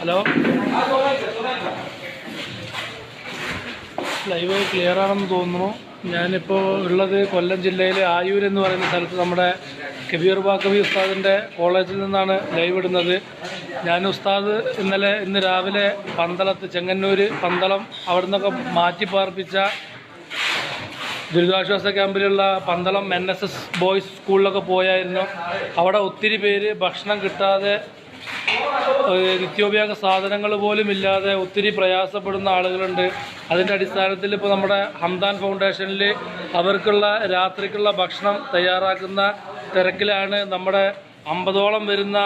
Hello. Live clear ആണെന്ന് തോന്നുന്നു. ഞാനിപ്പോൾ ഉള്ളത് കൊല്ലം ജില്ലയിലെ ആയൂർ എന്ന് പറയുന്ന സ്ഥലത്ത് നമ്മുടെ കബീർ ബാക്കബി ഉസ്താദിന്റെ കോളേജിൽ നിന്നാണ് ലൈവ് ഇടുന്നത്. ഞാൻ ഉസ്താദ് ഇന്നലെ ഇന്ന് രാവിലെ പന്തളത്ത് ചെങ്ങന്നൂർ പന്തളം അവിടെ നിന്നൊക്കെ മാറ്റി പാർപ്പിച്ച ദുരിതാശ്വാസ ക്യാമ്പിലുള്ള Pandalam N S S boys സ്കൂളിലൊക്കെ പോയായിരുന്നു. അവിടെ ഒത്തിരി പേര് ഭക്ഷണം കിട്ടാതെ നിത്യോപയോഗ സാധനങ്ങൾ പോലും ഇല്ലാതെ ഒത്തിരി പ്രയാസപ്പെടുന്ന ആളുകളുണ്ട്. അതിന്റെ അടിസ്ഥാനത്തിൽ ഇപ്പോൾ നമ്മുടെ ഹംദാൻ ഫൗണ്ടേഷനിൽ അവർക്കുള്ള രാത്രിക്കുള്ള ഭക്ഷണം തയ്യാറാക്കുന്ന തിരക്കിലാണ് നമ്മുടെ അമ്പതോളം വരുന്ന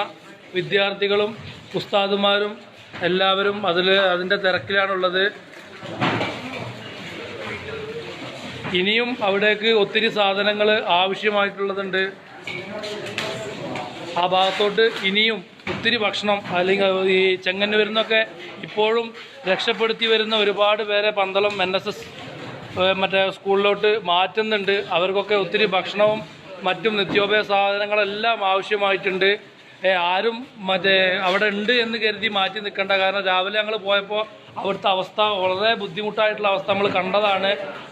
വിദ്യാർത്ഥികളും ഉസ്താദുമാരും എല്ലാവരും അതിൽ അതിന്റെ തിരക്കിലാണുള്ളത്. ഇനിയും അവിടേക്ക് ഒത്തിരി സാധനങ്ങൾ ആവശ്യമായിട്ടുള്ളതുണ്ട്. ആ ഭാഗത്തോട്ട് ഇനിയും ഒത്തിരി ഭക്ഷണം അല്ലെങ്കിൽ ഈ ചെങ്ങന്നൂരിൽ നിന്നൊക്കെ ഇപ്പോഴും രക്ഷപ്പെടുത്തി വരുന്ന ഒരുപാട് പേരെ പന്തളം എൻ എസ് എസ് മറ്റേ സ്കൂളിലോട്ട് മാറ്റുന്നുണ്ട്. അവർക്കൊക്കെ ഒത്തിരി ഭക്ഷണവും മറ്റും നിത്യോപയോഗ സാധനങ്ങളെല്ലാം ആവശ്യമായിട്ടുണ്ട്. ആരും മറ്റേ അവിടെ ഉണ്ട് എന്ന് കരുതി മാറ്റി നിൽക്കേണ്ട കാരണം രാവിലെ ഞങ്ങൾ പോയപ്പോൾ അവിടുത്തെ അവസ്ഥ വളരെ ബുദ്ധിമുട്ടായിട്ടുള്ള അവസ്ഥ നമ്മൾ കണ്ടതാണ്.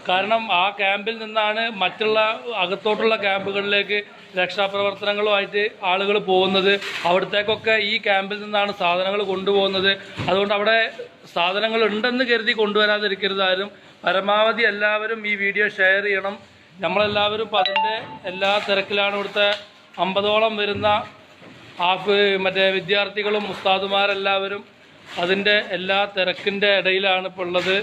കാരണം ആ ക്യാമ്പിൽ നിന്നാണ് മറ്റുള്ള അകത്തോട്ടുള്ള ക്യാമ്പുകളിലേക്ക് രക്ഷാപ്രവർത്തനങ്ങളുമായിട്ട് ആളുകൾ പോകുന്നത്. അവിടത്തേക്കൊക്കെ ഈ ക്യാമ്പിൽ നിന്നാണ് സാധനങ്ങൾ കൊണ്ടുപോകുന്നത്. അതുകൊണ്ട് അവിടെ സാധനങ്ങൾ ഉണ്ടെന്ന് കരുതി കൊണ്ടുവരാതിരിക്കരുത് ആരും. പരമാവധി എല്ലാവരും ഈ വീഡിയോ ഷെയർ ചെയ്യണം. നമ്മളെല്ലാവരും ഇപ്പം അതിന്റെ എല്ലാ തിരക്കിലാണ് ഇവിടുത്തെ അമ്പതോളം വരുന്ന ആഫ് മറ്റേ വിദ്യാർത്ഥികളും ഉസ്താദുമാരെല്ലാവരും അതിന്റെ എല്ലാ തിരക്കിന്റെ ഇടയിലാണ് ഇപ്പോൾ ഉള്ളത്.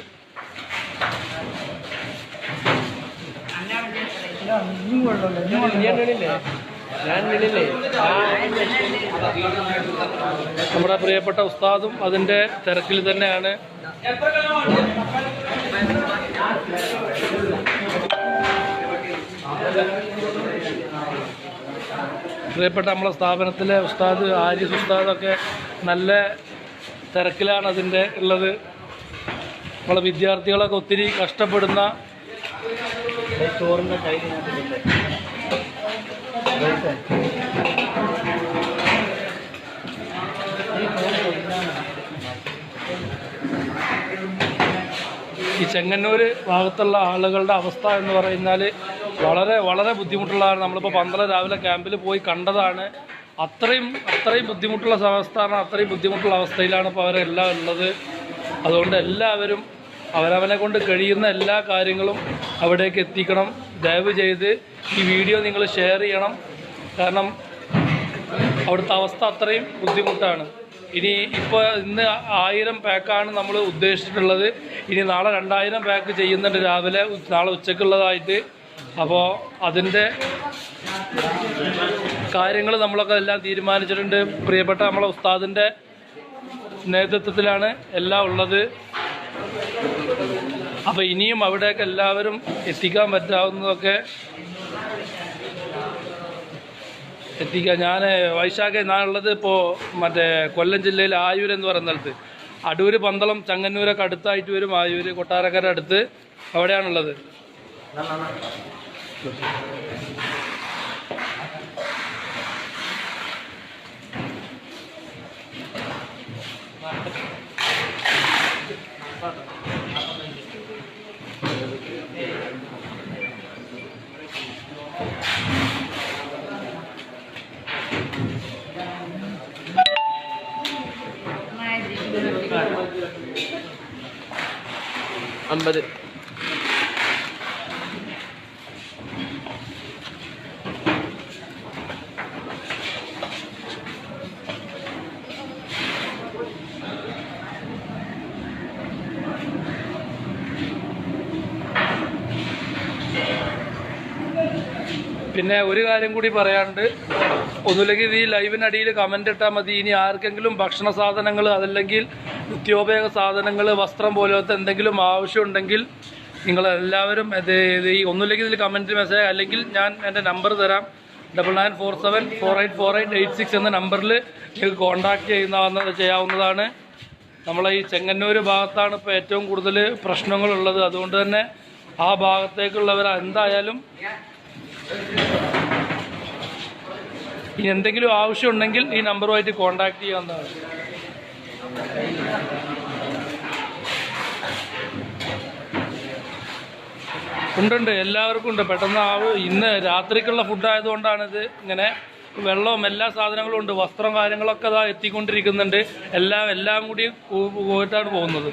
നമ്മുടെ പ്രിയപ്പെട്ട ഉസ്താദും അതിന്റെ തിരക്കിൽ തന്നെയാണ്. പ്രിയപ്പെട്ട നമ്മളെ സ്ഥാപനത്തിലെ ഉസ്താദ് ആരിസ് ഉസ്താദൊക്കെ നല്ല തിരക്കിലാണ് അതിന്റെ ഉള്ളത്. നമ്മളെ വിദ്യാർത്ഥികളൊക്കെ ഒത്തിരി കഷ്ടപ്പെടുന്ന ഈ ചെങ്ങന്നൂർ ഭാഗത്തുള്ള ആളുകളുടെ അവസ്ഥ എന്ന് പറഞ്ഞാൽ വളരെ വളരെ ബുദ്ധിമുട്ടുള്ളതാണ്. നമ്മളിപ്പോൾ പന്തളം രാവിലെ ക്യാമ്പിൽ പോയി കണ്ടതാണ്. അത്രയും അത്രയും ബുദ്ധിമുട്ടുള്ള അവസ്ഥയാണ് അത്രയും ബുദ്ധിമുട്ടുള്ള അവസ്ഥയിലാണ് ഇപ്പോൾ അവരെല്ലാം ഉള്ളത്. അതുകൊണ്ട് എല്ലാവരും അവരവനെ കൊണ്ട് കഴിയുന്ന എല്ലാ കാര്യങ്ങളും അവിടേക്ക് എത്തിക്കണം. ദയവ് ചെയ്ത് ഈ വീഡിയോ നിങ്ങൾ ഷെയർ ചെയ്യണം. കാരണം അവിടുത്തെ അവസ്ഥ അത്രയും ബുദ്ധിമുട്ടാണ്. ഇനി ഇപ്പോൾ ഇന്ന് ആയിരം പാക്കാണ് നമ്മൾ ഉദ്ദേശിച്ചിട്ടുള്ളത്. ഇനി നാളെ രണ്ടായിരം പാക്ക് ചെയ്യുന്നുണ്ട് രാവിലെ നാളെ ഉച്ചക്കുള്ളതായിട്ട് അപ്പോൾ അതിന്റെ കാര്യങ്ങൾ നമ്മളൊക്കെ എല്ലാം തീരുമാനിച്ചിട്ടുണ്ട്. പ്രിയപ്പെട്ട നമ്മളെ ഉസ്താദിന്റെ നേതൃത്വത്തിലാണ് എല്ലാം ഉള്ളത്. അപ്പോൾ ഇനിയും അവിടേക്ക് എല്ലാവരും എത്തിക്കാൻ പറ്റാവുന്നതൊക്കെ എത്തിക്കാം ഞാൻ വൈശാഖ ഞാനുള്ളത് ഇപ്പോൾ മറ്റേ കൊല്ലം ജില്ലയിൽ ആയൂർ എന്ന് പറയുന്ന സ്ഥലത്ത്. അടൂർ പന്തളം ചങ്ങന്നൂരൊക്കെ അടുത്തായിട്ട് വരും ആയൂർ കൊട്ടാരക്കര അടുത്ത് അവിടെയാണുള്ളത്. No, no, no. Ambil. പിന്നെ ഒരു കാര്യം കൂടി പറയാണ്ട് ഒന്നുമില്ലെങ്കിൽ ഈ ലൈവിനടിയിൽ കമന്റ് ഇട്ടാൽ മതി. ഇനി ആർക്കെങ്കിലും ഭക്ഷണ സാധനങ്ങൾ അതല്ലെങ്കിൽ നിത്യോപയോഗ സാധനങ്ങൾ വസ്ത്രം പോലത്തെ എന്തെങ്കിലും ആവശ്യമുണ്ടെങ്കിൽ നിങ്ങളെല്ലാവരും ഇത് ഈ ഒന്നുമില്ലെങ്കിൽ ഇതിൽ കമന്റ് മെസ്സേജ് അല്ലെങ്കിൽ ഞാൻ എന്റെ നമ്പർ തരാം. Double nine four seven four eight four eight eight six എന്ന നമ്പറിൽ നിങ്ങൾക്ക് കോൺടാക്ട് ചെയ്യുന്ന ചെയ്യാവുന്നതാണ്. നമ്മളെ ഈ ചെങ്ങന്നൂർ ഭാഗത്താണ് ഇപ്പോൾ ഏറ്റവും കൂടുതൽ പ്രശ്നങ്ങളുള്ളത്. അതുകൊണ്ട് തന്നെ ആ ഭാഗത്തേക്കുള്ളവർ എന്തായാലും ഇനി എന്തെങ്കിലും ആവശ്യം ഉണ്ടെങ്കിൽ ഈ നമ്പറുമായിട്ട് കോൺടാക്ട് ചെയ്യാവുന്നതാണ് ഉണ്ടുണ്ട് എല്ലാവർക്കും ഉണ്ട്. പെട്ടെന്ന് ആവ്. ഇന്ന് രാത്രിക്കുള്ള ഫുഡ് ആയതുകൊണ്ടാണ് ഇത് ഇങ്ങനെ വെള്ളവും എല്ലാ സാധനങ്ങളും ഉണ്ട്. വസ്ത്രം കാര്യങ്ങളൊക്കെ അതാ എത്തിക്കൊണ്ടിരിക്കുന്നുണ്ട്. എല്ലാം എല്ലാം കൂടി പോയിട്ടാണ് പോകുന്നത്.